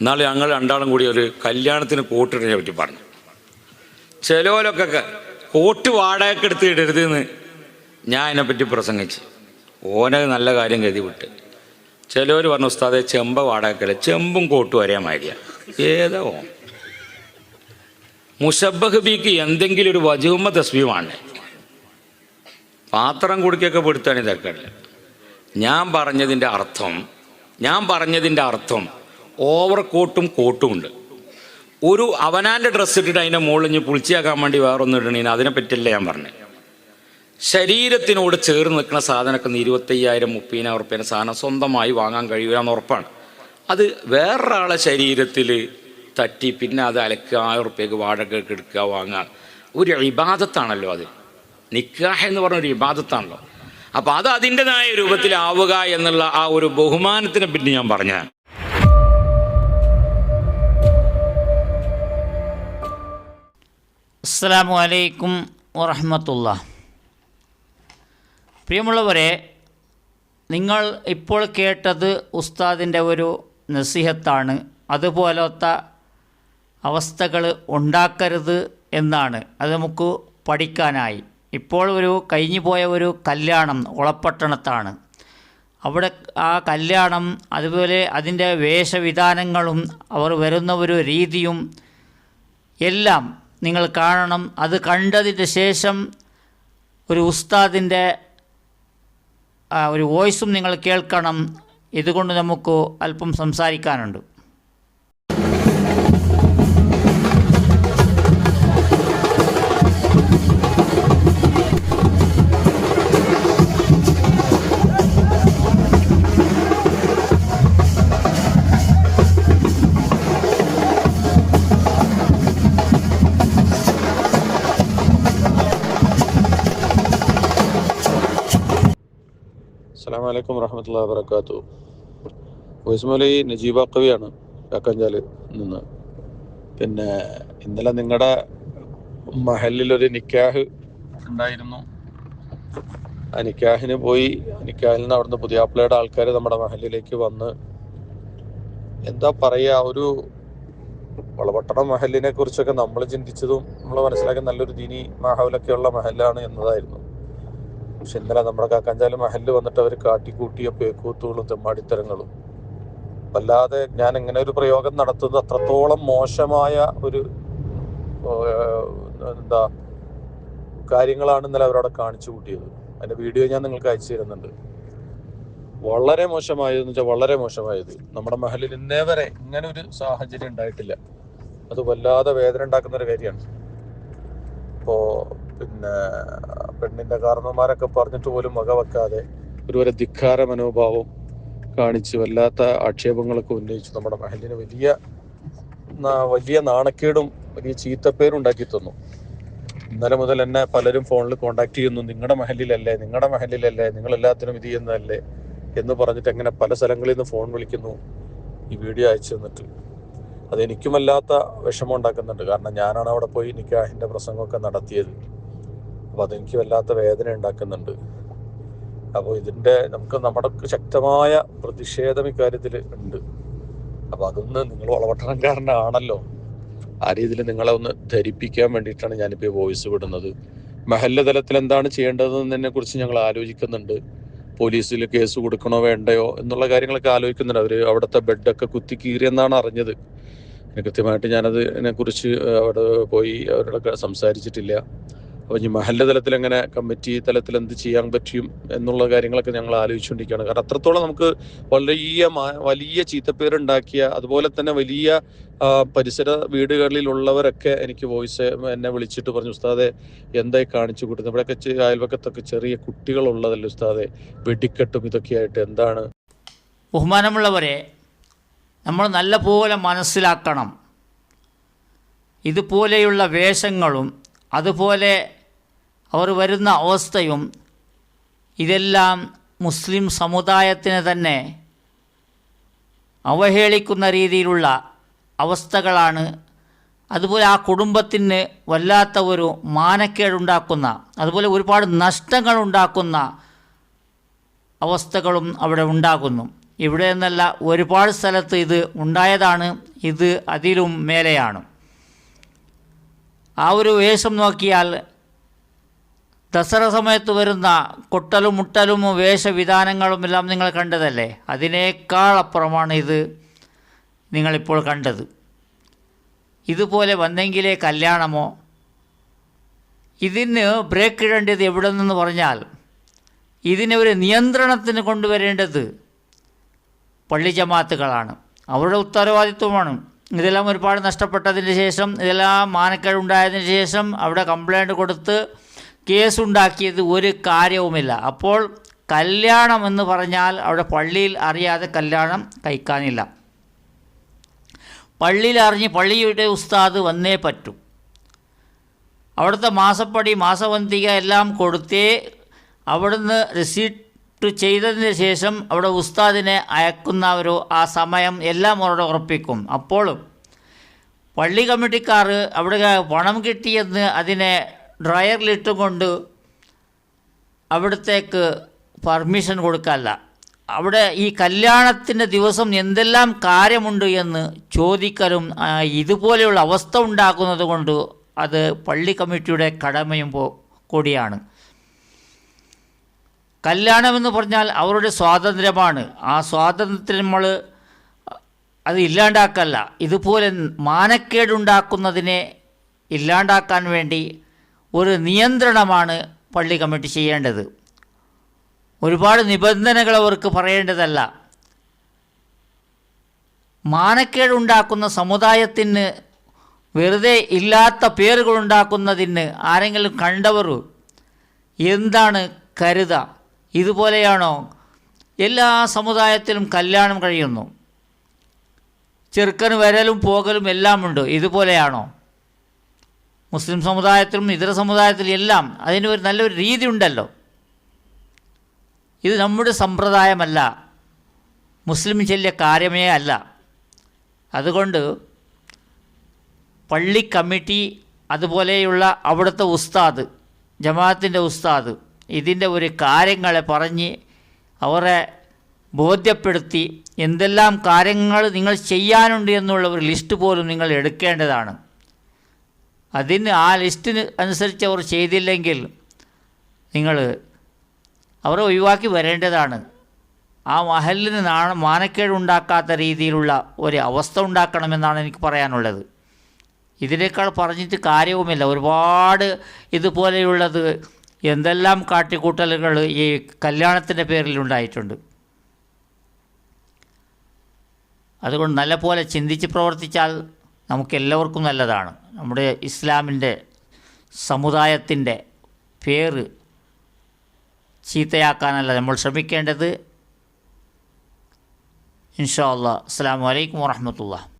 എന്നാലും ഞങ്ങൾ രണ്ടാളും കൂടി ഒരു കല്യാണത്തിന് കോട്ടിടിനെ പറ്റി പറഞ്ഞു. ചിലവരൊക്കെ കോട്ട് വാടകയ്ക്ക് എടുത്ത് ഇടരുതെന്ന് ഞാൻ അതിനെപ്പറ്റി പ്രസംഗിച്ച്. ഓനെ നല്ല കാര്യം കരുതി വിട്ട്. ചിലവർ പറഞ്ഞു ഉസ്താദെ ചെമ്പ വാടകക്കല്ല ചെമ്പും കോട്ടും ഒരേ മാതിരിയ. ഏതോ മുഷബഹ് എന്തെങ്കിലും ഒരു വജുമ്മ തസ്ബീമാണ് പാത്രം കുടിക്കൊക്കെ പെടുത്താണ് ഇതൊക്കെ. ഞാൻ പറഞ്ഞതിന്റെ അർത്ഥം ഞാൻ പറഞ്ഞതിന്റെ അർത്ഥം ഓവർ കോട്ടും കോട്ടും ഉണ്ട്. ഒരു അവനാന്റെ ഡ്രസ്സ് ഇട്ടിട്ട് അതിന്റെ മുകളിൽ ഇനി പുളിച്ചിയാക്കാൻ വേണ്ടി വേറൊന്നും ഇടണീന് പറ്റില്ല ഞാൻ പറഞ്ഞത് ശരീരത്തിനോട് ചേർന്ന് നിൽക്കുന്ന സാധനമൊക്കെ ഇരുപത്തയ്യായിരം മുപ്പതിനായിരം ഉറുപ്പ്യന്റെ സാധനം സ്വന്തമായി വാങ്ങാൻ കഴിയുക എന്ന് ഉറപ്പാണ്. അത് വേറൊരാളെ ശരീരത്തിൽ തട്ടി പിന്നെ അത് അലക്കുക ആയിരം ഉറുപ്പ്യക്ക് വാടക എടുക്കുക വാങ്ങുക. ഒരു ഇബാദത്താണല്ലോ അത്. നിക്കാഹ് എന്ന് പറഞ്ഞ ഒരു ഇബാദത്താണല്ലോ. അപ്പോൾ അത് അതിന്റെതായ രൂപത്തിലാവുക എന്നുള്ള ആ ഒരു ബഹുമാനത്തിനെ പിന്നെ ഞാൻ പറഞ്ഞതാണ്. അസ്സാം വലൈക്കും വറഹമത്തുള്ള. പ്രിയമുള്ളവരെ നിങ്ങൾ ഇപ്പോൾ കേട്ടത് ഉസ്താദിന്റെ ഒരു നസിഹത്താണ്. അതുപോലത്തെ അവസ്ഥകൾ ഉണ്ടാക്കരുത് എന്നാണ്. അത് നമുക്ക് പഠിക്കാനായി. ഇപ്പോൾ ഒരു കഴിഞ്ഞു പോയ ഒരു കല്യാണം ഒളപ്പട്ടണത്താണ് അവിടെ ആ കല്യാണം അതുപോലെ അതിന്റെ വേഷവിധാനങ്ങളും അവർ വരുന്ന ഒരു രീതിയും എല്ലാം നിങ്ങൾ കാണണം. അത് കണ്ടതിന് ശേഷം ഒരു ഉസ്താദിന്റെ ഒരു വോയിസും നിങ്ങൾ കേൾക്കണം. ഇതുകൊണ്ട് നമുക്ക് അല്പം സംസാരിക്കാനുണ്ട്. അസ്സാം വലൈക്കും വറഹമത്തല്ലാ വാബർക്കാത്തു വോയിസ്മലി നജീബ കവിയാണ് കാക്കഞ്ചാൽ നിന്ന്. പിന്നെ ഇന്നലെ നിങ്ങളുടെ മഹലിൽ ഒരു നിക്കാഹ് ഉണ്ടായിരുന്നു. ആ നിക്കാഹിന് പോയി നിക്കാഹിൽ നിന്ന് അവിടുന്ന് പുതിയാപ്പിളയുടെ ആൾക്കാർ നമ്മുടെ മഹലിലേക്ക് വന്ന് എന്താ പറയാ ഒരു വളപട്ടണം മഹലിനെ കുറിച്ചൊക്കെ നമ്മൾ ചിന്തിച്ചതും നമ്മൾ മനസ്സിലാക്കിയ നല്ലൊരു ദീനി മാഹൗലൊക്കെ ഉള്ള മഹലാണ് എന്നതായിരുന്നു. പക്ഷെ ഇന്നലെ നമ്മുടെ കാക്കാഞ്ചാൽ മഹലിൽ വന്നിട്ട് അവർ കാട്ടിക്കൂട്ടിയ പേക്കൂത്തുകളും തെമ്മാടിത്തരങ്ങളും. വല്ലാതെ ഞാൻ ഇങ്ങനെ ഒരു പ്രയോഗം നടത്തുന്നത് അത്രത്തോളം മോശമായ ഒരു എന്താ കാര്യങ്ങളാണ് ഇന്നലെ അവരവിടെ കാണിച്ചു കൂട്ടിയത്. അതിന്റെ വീഡിയോ ഞാൻ നിങ്ങൾക്ക് അയച്ചു തരുന്നുണ്ട്. വളരെ മോശമായതെന്ന് വെച്ചാൽ വളരെ മോശമായത്. നമ്മുടെ മഹലിൽ ഇന്നേ വരെ ഇങ്ങനെ ഒരു സാഹചര്യം ഉണ്ടായിട്ടില്ല. അത് വല്ലാതെ വേദന ഉണ്ടാക്കുന്ന ഒരു കാര്യമാണ്. ഇപ്പോ പിന്നെ പെണ്ണിന്റെ കാരണവന്മാരൊക്കെ പറഞ്ഞിട്ട് പോലും വക വെക്കാതെ ഒരു വരെ ധിക്കാര മനോഭാവം കാണിച്ച് വല്ലാത്ത ആക്ഷേപങ്ങളൊക്കെ ഉന്നയിച്ചു. നമ്മുടെ മഹലിന് വലിയ വലിയ നാണക്കേടും വലിയ ചീത്തപ്പേരും ഉണ്ടാക്കി തന്നു. ഇന്നലെ മുതൽ എന്നെ പലരും ഫോണിൽ കോണ്ടാക്ട് ചെയ്യുന്നു. നിങ്ങളുടെ മഹലിലല്ലേ നിങ്ങളുടെ മഹലിലല്ലേ നിങ്ങൾ എല്ലാത്തിനും ഇത് ചെയ്യുന്നതല്ലേ എന്ന് പറഞ്ഞിട്ട് എങ്ങനെ പല സ്ഥലങ്ങളിൽ നിന്ന് ഫോൺ വിളിക്കുന്നു ഈ വീഡിയോ അയച്ചു തന്നിട്ട്. അതെനിക്കുമല്ലാത്ത വിഷമം ഉണ്ടാക്കുന്നുണ്ട്. കാരണം ഞാനാണ് അവിടെ പോയി നിക്കാഹിന്റെ പ്രസംഗമൊക്കെ നടത്തിയത്. അപ്പൊ അതെനിക്ക് വല്ലാത്ത വേദന ഉണ്ടാക്കുന്നുണ്ട്. അപ്പോൾ ഇതിന്റെ നമുക്ക് നമ്മുടെ ശക്തമായ പ്രതിഷേധം ഇക്കാര്യത്തിൽ ഉണ്ട്. അപ്പോൾ അതൊന്ന് നിങ്ങൾ വളവട്ടണക്കാരനാണല്ലോ ആ രീതിയിൽ നിങ്ങളെ ഒന്ന് ധരിപ്പിക്കാൻ വേണ്ടിയിട്ടാണ് ഞാനിപ്പോൾ വോയിസ് വിടുന്നത്. മഹല്ല തലത്തിൽ എന്താണ് ചെയ്യേണ്ടതെന്നതിനെ കുറിച്ച് ഞങ്ങൾ ആലോചിക്കുന്നുണ്ട്. പോലീസിൽ കേസ് കൊടുക്കണോ വേണ്ടയോ എന്നുള്ള കാര്യങ്ങളൊക്കെ ആലോചിക്കുന്നുണ്ട്. അവർ അവിടുത്തെ ബെഡൊക്കെ കുത്തി കീറിയെന്നാണ് അറിഞ്ഞത്. കൃത്യമായിട്ട് ഞാനത് കുറിച്ച് അവിടെ പോയി അവരോടൊക്കെ സംസാരിച്ചിട്ടില്ല. അപ്പോൾ ഈ മഹല്ല തലത്തിൽ എങ്ങനെ കമ്മിറ്റി തലത്തിൽ എന്ത് ചെയ്യാൻ പറ്റും എന്നുള്ള കാര്യങ്ങളൊക്കെ ഞങ്ങൾ ആലോചിച്ചുകൊണ്ടിരിക്കുകയാണ്. കാരണം അത്രത്തോളം നമുക്ക് വലിയ വലിയ ചീത്തപ്പേരുണ്ടാക്കിയ അതുപോലെ തന്നെ വലിയ പരിസര വീടുകളിലുള്ളവരൊക്കെ എനിക്ക് വോയിസ് എന്നെ വിളിച്ചിട്ട് പറഞ്ഞു ഉസ്താദെ എന്തായി കാണിച്ചു കൂട്ടുന്നത് ഇവിടെയൊക്കെ അയൽവക്കത്തൊക്കെ ചെറിയ കുട്ടികളുള്ളതല്ലേ ഉസ്താദെ? വെടിക്കെട്ടും ഇതൊക്കെയായിട്ട് എന്താണ്? ബഹുമാനമുള്ളവരെ നമ്മൾ നല്ല പോലെ മനസ്സിലാക്കണം. ഇതുപോലെയുള്ള വേഷങ്ങളും അതുപോലെ അവർ വരുന്ന അവസ്ഥയും ഇതെല്ലാം മുസ്ലിം സമുദായത്തിന് തന്നെ അവഹേളിക്കുന്ന രീതിയിലുള്ള അവസ്ഥകളാണ്. അതുപോലെ ആ കുടുംബത്തിന് വല്ലാത്ത ഒരു മാനക്കേടുണ്ടാക്കുന്ന അതുപോലെ ഒരുപാട് നഷ്ടങ്ങൾ ഉണ്ടാക്കുന്ന അവസ്ഥകളും അവിടെ ഉണ്ടാകുന്നു. ഇവിടെ നിന്നല്ല ഒരുപാട് സ്ഥലത്ത് ഇത് ഉണ്ടായതാണ്. ഇത് അതിലും മേലെയാണ്. ആ ഒരു വേഷം നോക്കിയാൽ ദസറ സമയത്ത് വരുന്ന കൊട്ടലും മുട്ടലും വേഷവിധാനങ്ങളും എല്ലാം നിങ്ങൾ കണ്ടതല്ലേ? അതിനേക്കാൾ അപ്പുറമാണ് ഇത് നിങ്ങളിപ്പോൾ കണ്ടത്. ഇതുപോലെ വന്നെങ്കിലേ കല്യാണമോ? ഇതിന് ബ്രേക്ക് ഇടേണ്ടത് എവിടെ നിന്ന് പറഞ്ഞാൽ ഇതിനെ ഒരു നിയന്ത്രണത്തിന് കൊണ്ടുവരേണ്ടത് പള്ളി ജമാത്തുകളാണ്. അവരുടെ ഉത്തരവാദിത്വമാണ്. ഇതെല്ലാം ഒരുപാട് നഷ്ടപ്പെട്ടതിന് ശേഷം ഇതെല്ലാം മാനക്കേടുണ്ടായതിന് ശേഷം അവിടെ കംപ്ലൈന്റ് കൊടുത്ത് കേസുണ്ടാക്കിയത് ഒരു കാര്യവുമില്ല. അപ്പോൾ കല്യാണം എന്ന് പറഞ്ഞാൽ അവിടെ പള്ളിയിൽ അറിയാതെ കല്യാണം കഴിക്കാനില്ല. പള്ളിയിൽ അറിഞ്ഞ് പള്ളിയുടെ ഉസ്താദ് വന്നേ പറ്റൂ. അവിടുത്തെ മാസപ്പടി മാസവന്തിക എല്ലാം കൊടുത്തേ അവിടുന്ന് റിസീപ്റ്റ് ചെയ്തതിന് ശേഷം അവിടെ ഉസ്താദിനെ അയക്കുന്നവരോ ആ സമയം എല്ലാം അവരോട് ഉറപ്പിക്കും. അപ്പോഴും പള്ളി കമ്മിറ്റിക്കാർ അവിടെ പണം കിട്ടിയെന്ന് അതിനെ ഡ്രയറിലിട്ടുകൊണ്ട് അവിടത്തേക്ക് പെർമിഷൻ കൊടുക്കല്ല. അവിടെ ഈ കല്യാണത്തിന്റെ ദിവസം എന്തെല്ലാം കാര്യമുണ്ട് എന്ന് ചോദിക്കലും ഇതുപോലെയുള്ള അവസ്ഥ ഉണ്ടാക്കുന്നത് കൊണ്ട് അത് പള്ളി കമ്മിറ്റിയുടെ കടമയും കൂടിയാണ്. കല്യാണമെന്ന് പറഞ്ഞാൽ അവരുടെ സ്വാതന്ത്ര്യമാണ്. ആ സ്വാതന്ത്ര്യം നമ്മൾ അത് ഇല്ലാണ്ടാക്കല്ല. ഇതുപോലെ മാനക്കേടുണ്ടാക്കുന്നതിനെ ഇല്ലാണ്ടാക്കാൻ വേണ്ടി ഒരു നിയന്ത്രണമാണ് പള്ളി കമ്മിറ്റി ചെയ്യേണ്ടത്. ഒരുപാട് നിബന്ധനകൾ അവർക്ക് പറയേണ്ടതല്ല. മാനക്കേടുണ്ടാക്കുന്ന സമുദായത്തിന് വെറുതെ ഇല്ലാത്ത പേരുകളുണ്ടാക്കുന്നതിന് ആരെങ്കിലും കണ്ടവർ എന്താണ് കരുത? ഇതുപോലെയാണോ? എല്ലാ സമുദായത്തിലും കല്യാണം കഴിയുന്നു. ചെറുക്കന് വരലും പോകലും എല്ലാമുണ്ട്. ഇതുപോലെയാണോ? മുസ്ലിം സമുദായത്തിലും ഇതര സമുദായത്തിലും എല്ലാം അതിന് ഒരു നല്ലൊരു രീതി ഉണ്ടല്ലോ. ഇത് നമ്മുടെ സമ്പ്രദായമല്ല. മുസ്ലിം ചെല്ലിയ കാര്യമേ അല്ല. അതുകൊണ്ട് പള്ളി കമ്മിറ്റി അതുപോലെയുള്ള അവിടുത്തെ ഉസ്താദ് ജമാഅത്തിന്റെ ഉസ്താദ് ഇതിന്റെ ഒരു കാര്യങ്ങളെ പറഞ്ഞ് അവരെ ബോധ്യപ്പെടുത്തി എന്തെല്ലാം കാര്യങ്ങൾ നിങ്ങൾ ചെയ്യാനുണ്ട് എന്നുള്ള ഒരു ലിസ്റ്റ് പോലും നിങ്ങൾ എടുക്കേണ്ടതാണ്. അതിന് ആ ലിസ്റ്റിന് അനുസരിച്ച് അവർ ചെയ്തില്ലെങ്കിൽ നിങ്ങൾ അവരെ ഒഴിവാക്കി വരേണ്ടതാണ്. ആ മഹലിന് നാണ മാനക്കേട് ഉണ്ടാക്കാത്ത രീതിയിലുള്ള ഒരു അവസ്ഥ ഉണ്ടാക്കണമെന്നാണ് എനിക്ക് പറയാനുള്ളത്. ഇതിനേക്കാൾ പറഞ്ഞിട്ട് കാര്യവുമില്ല. ഒരുപാട് ഇതുപോലെയുള്ളത് എന്തെല്ലാം കാട്ടിക്കൂട്ടലുകൾ ഈ കല്യാണത്തിന്റെ പേരിൽ ഉണ്ടായിട്ടുണ്ട് അതുകൊണ്ട് നല്ലപോലെ ചിന്തിച്ച് പ്രവർത്തിച്ചാൽ നമുക്കെല്ലാവർക്കും നല്ലതാണ്. നമ്മുടെ ഇസ്ലാമിന്റെ സമുദായത്തിന്റെ പേര് ചീത്തയാക്കാനല്ല നമ്മൾ ശ്രമിക്കേണ്ടത്. ഇൻഷാ അല്ലാ. അസ്സാം വലൈക്കും വാഹമത്തുള്ള